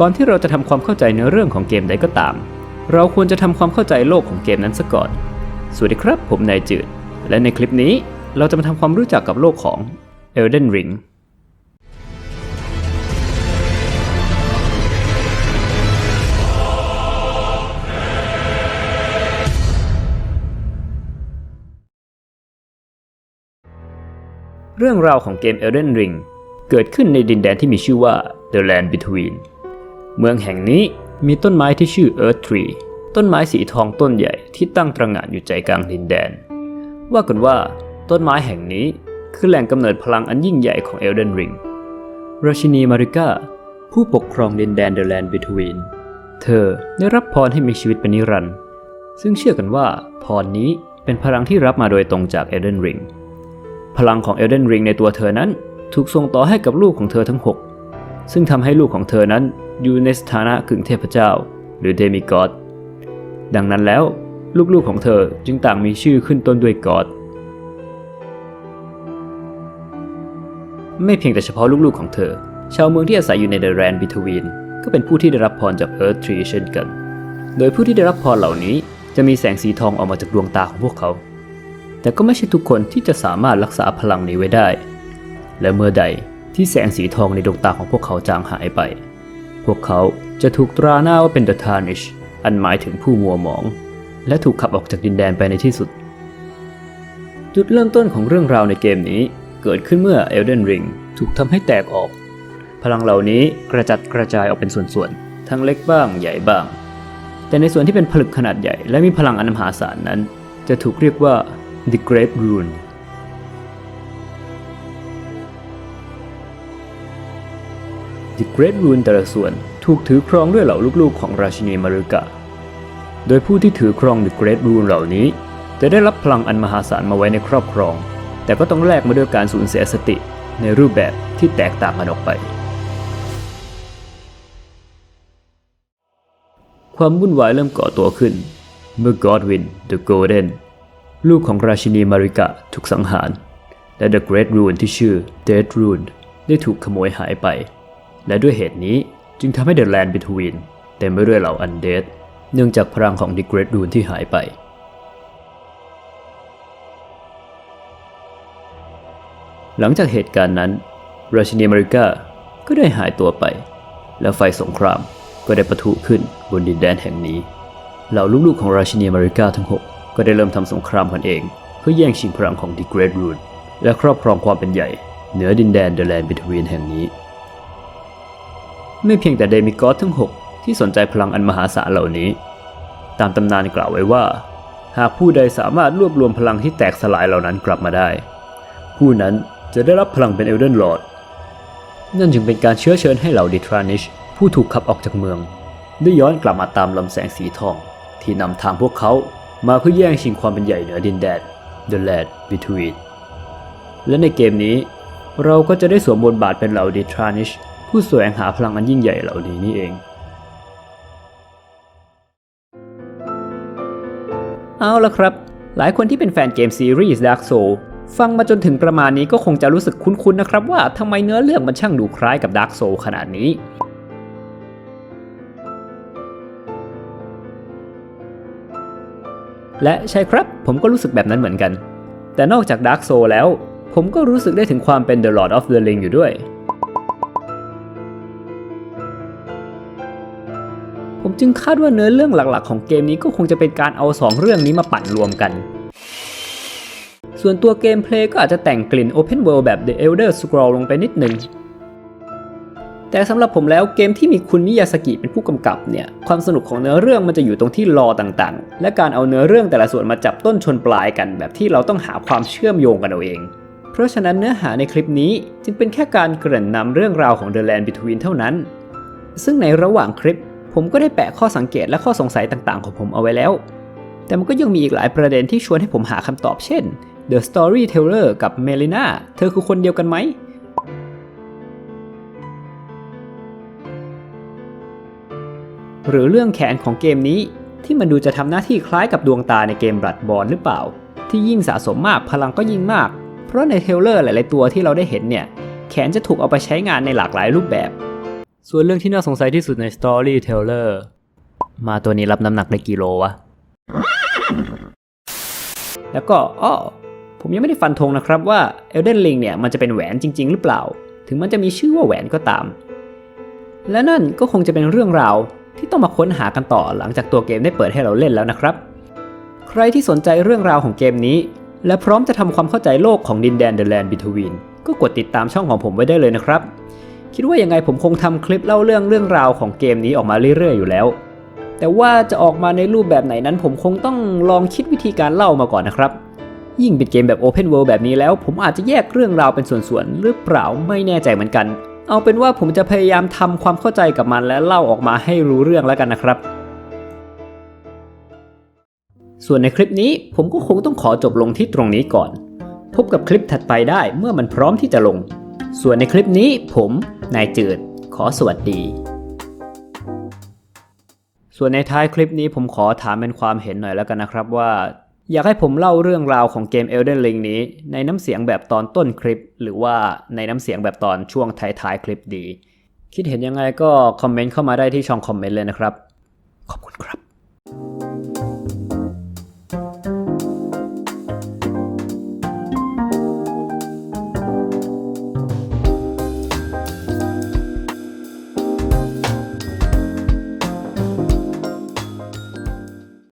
ก่อนที่เราจะทำความเข้าใจเนื้อเรื่องของเกมใดก็ตาม เราควรจะทำความเข้าใจโลกของเกมนั้นซะก่อน สวัสดีครับ ผมนายจืด และในคลิปนี้เราจะมาทำความรู้จักกับโลกของ Elden Ring เรื่องราวของเกม Elden Ring เกิดขึ้นในดินแดนที่มีชื่อว่า The Land Between เมืองแห่งนี้มีต้นไม้ที่ชื่อ Earth Tree ต้นไม้สีทองต้นใหญ่ที่ตั้งตระหง่านอยู่ใจกลางดินแดน ว่ากันว่าต้นไม้แห่งนี้คือแหล่งกำเนิดพลังอันยิ่งใหญ่ของ Elden Ring ราชินีมาริกาผู้ปกครองดินแดน The Land Between เธอได้รับพรให้มีชีวิตเป็นนิรันดร์ซึ่งเชื่อกันว่าพรนี้เป็นพลังที่รับมาโดยตรงจาก Elden Ring พลังของ Elden Ring ในตัวเธอนั้นถูกส่งต่อให้กับลูกของเธอทั้ง 6 ซึ่งทำให้ลูกของเธอนั้น อยู่ในสถานะกึ่งเทพเจ้า หรือเดมิกอดดังนั้นแล้วลูกๆของเธอจึงต่างมีชื่อขึ้นต้นด้วยกอดไม่เพียงแต่เฉพาะลูกๆของเธอ ชาวเมืองที่อาศัยอยู่ใน The Land Between ก็เป็นผู้ที่ได้รับพรจาก Earth Tree เช่นกัน โดยผู้ที่ได้รับพรเหล่านี้จะมีแสงสีทองออกมาจากดวงตาของพวกเขา แต่ก็ไม่ใช่ทุกคนที่จะสามารถรักษาพลังนี้ไว้ได้ และเมื่อใดที่แสงสีทองในดวงตาของพวกเขาจางหายไป พวกเขาจะถูกตราหน้าว่าเป็น The Tarnish อันหมายถึงผู้มัวหมอง และถูกขับออกจากดินแดนไปในที่สุด จุดเริ่มต้นของเรื่องราวในเกมนี้เกิดขึ้นเมื่อ Elden Ring ถูกทำให้แตกออก พลังเหล่านี้กระจัดกระจายออกเป็นส่วนๆ ทั้งเล็กบ้างใหญ่บ้าง แต่ในส่วนที่เป็นผลึกขนาดใหญ่และมีพลังอันมหาศาลนั้น จะถูกเรียกว่า The Great Rune The Great Rune แต่ละส่วนถูกถือครองด้วยเหล่าลูกๆของราชินีมารุกะ โดยผู้ที่ถือครอง The Great Rune เหล่านี้ จะได้รับพลังอันมหาศาลมาไว้ในครอบครอง แต่ก็ต้องแลกมาด้วยการสูญเสียสติในรูปแบบที่แตกต่างกันออกไป ความวุ่นวายเริ่มก่อตัวขึ้น เมื่อ Godwin the Golden ลูกของราชินีมาริกะถูกสังหาร และ The Great Rune ที่ชื่อ Dead Rune ได้ถูกขโมยหายไป และด้วยเหตุนี้จึงทำให้ The Land Between เต็มไปด้วยเหล่า Undead เนื่องจากพลังของ The Great Rune ที่หายไป หลังจากเหตุการณ์นั้น ราชินีอเมริกาก็ได้หายตัวไป และไฟสงครามก็ได้ปะทุขึ้นบนดินแดนแห่งนี้ เหล่าลูกๆของราชินีอเมริกาทั้ง 6 ก็ได้เริ่มทำสงครามกันเอง เพื่อแย่งชิงพลังของ The Great Rune และครอบครองความเป็นใหญ่ เหนือดินแดน The Land Between แห่งนี้ ไม่เพียงแต่เดมิกอสทั้ง 6 ที่สนใจพลังอันมหาศาลเหล่านี้ ตามตำนานกล่าวไว้ว่า หากผู้ใดสามารถรวบรวมพลังที่แตกสลายเหล่านั้นกลับมาได้ ผู้นั้นจะได้รับพลังเป็นเอลเดนลอร์ดนั่นจึงเป็นการเชื้อเชิญให้เหล่าดิทรานิชผู้ถูกขับออกจากเมือง ได้ย้อนกลับมาตามลำแสงสีทอง ที่นำทางพวกเขามาเพื่อแย่งชิงความเป็นใหญ่เหนือดินแดน The Land Between และในเกมนี้ เราก็จะได้สวมบทบาทเป็นเหล่าดิทรานิช ผู้แสวงหาพลังอันยิ่งใหญ่เหล่านี้นี่เอง เอาละครับ หลายคนที่เป็นแฟนเกมซีรีส์ Dark Souls ฟังมาจนถึงประมาณนี้ก็คงจะรู้สึกคุ้นๆนะครับว่าทำไมเนื้อเรื่องมันช่างดูคล้ายกับ Dark Souls ขนาดนี้และใช่ครับผมก็รู้สึกแบบนั้นเหมือนกัน แต่นอกจาก Dark Souls แล้ว ผมก็รู้สึกได้ถึงความเป็น The Lord of the Ring อยู่ด้วย จึงคาดว่าเนื้อเรื่องหลักๆ ของเกมนี้ก็คงจะเป็นการเอาสองเรื่องนี้มาปั่นรวมกัน ส่วนตัวเกมเพลย์ก็อาจจะแต่งกลิ่น Open World แบบ The Elder Scroll ลงไปนิดหนึ่งแต่สำหรับผมแล้วเกมที่มีคุณมิยาสกิเป็นผู้กำกับเนี่ยความสนุกของเนื้อเรื่องมันจะอยู่ตรงที่รอต่างๆ และการเอาเนื้อเรื่องแต่ละส่วนมาจับต้นชนปลายกัน แบบที่เราต้องหาความเชื่อมโยงกันเอาเอง เพราะฉะนั้นเนื้อหาในคลิปนี้จึงเป็นแค่การเกริ่นนำเรื่องราวของ The Land Between เท่านั้น ซึ่งในระหว่างคลิป ผมก็ได้แปะข้อสังเกตและข้อสงสัยต่างๆ ของผมเอาไว้แล้ว แต่มันก็ยังมีอีกหลายประเด็นที่ชวนให้ผมหาคำตอบเช่น The Storyteller กับเมลิน่าเธอคือคนเดียวกันไหมหรือเรื่องแขนของเกมนี้ ที่มันดูจะทำหน้าที่คล้ายกับดวงตาในเกมบลัดบอลหรือเปล่า ที่ยิ่งสะสมมากพลังก็ยิ่งมาก เพราะในเทเลอร์หลาย ๆ ตัวที่เราได้เห็นเนี่ย แขนจะถูกเอาไปใช้งานในหลากหลายรูปแบบ ส่วนเรื่องที่น่าสงสัยที่สุดใน Storyteller มาตัวนี้รับน้ำหนักได้กี่โลวะ แล้วก็อ้อผมยังไม่ได้ฟันธงนะครับว่า Elden Ring เนี่ยมันจะเป็นแหวนจริง ๆ หรือเปล่า ถึงมันจะมีชื่อว่าแหวนก็ตาม และนั่นก็คงจะเป็นเรื่องราวที่ต้องมาค้นหากันต่อหลังจากตัวเกมได้เปิดให้เราเล่นแล้วนะครับ ใครที่สนใจเรื่องราวของเกมนี้ และพร้อมจะทำความเข้าใจโลกของดินแดน The Land Between ก็กดติดตามช่องของผมไว้ได้เลยนะครับ คิดว่ายังไงผมคงทำคลิปเล่าเรื่องเรื่องราวของเกมนี้ออกมาเรื่อยๆอยู่แล้ว แต่ว่าจะออกมาในรูปแบบไหนนั้น ผมคงต้องลองคิดวิธีการเล่ามาก่อนนะครับ ยิ่งเป็นเกมแบบ Open World แบบนี้แล้ว ผมอาจจะแยกเรื่องราวเป็นส่วนๆหรือเปล่าไม่แน่ใจเหมือนกัน เอาเป็นว่าผมจะพยายามทำความเข้าใจกับมันและเล่าออกมาให้รู้เรื่องแล้วกันนะครับส่วนในคลิปนี้ผมก็คงต้องขอจบลงที่ตรงนี้ก่อน พบกับคลิปถัดไปได้เมื่อมันพร้อมที่จะลง ส่วนในคลิปนี้ผม นายจืดขอสวัสดี ส่วนในท้ายคลิปนี้ผมขอถามเป็นความเห็นหน่อยแล้วกันนะครับว่า อยากให้ผมเล่าเรื่องราวของเกม Elden Ring นี้ ในน้ำเสียงแบบตอนต้นคลิป หรือว่าในน้ำเสียงแบบตอนช่วงท้ายๆคลิปดี คิดเห็นยังไงก็คอมเมนต์เข้ามาได้ที่ช่องคอมเมนต์เลยนะครับ ขอบคุณครับ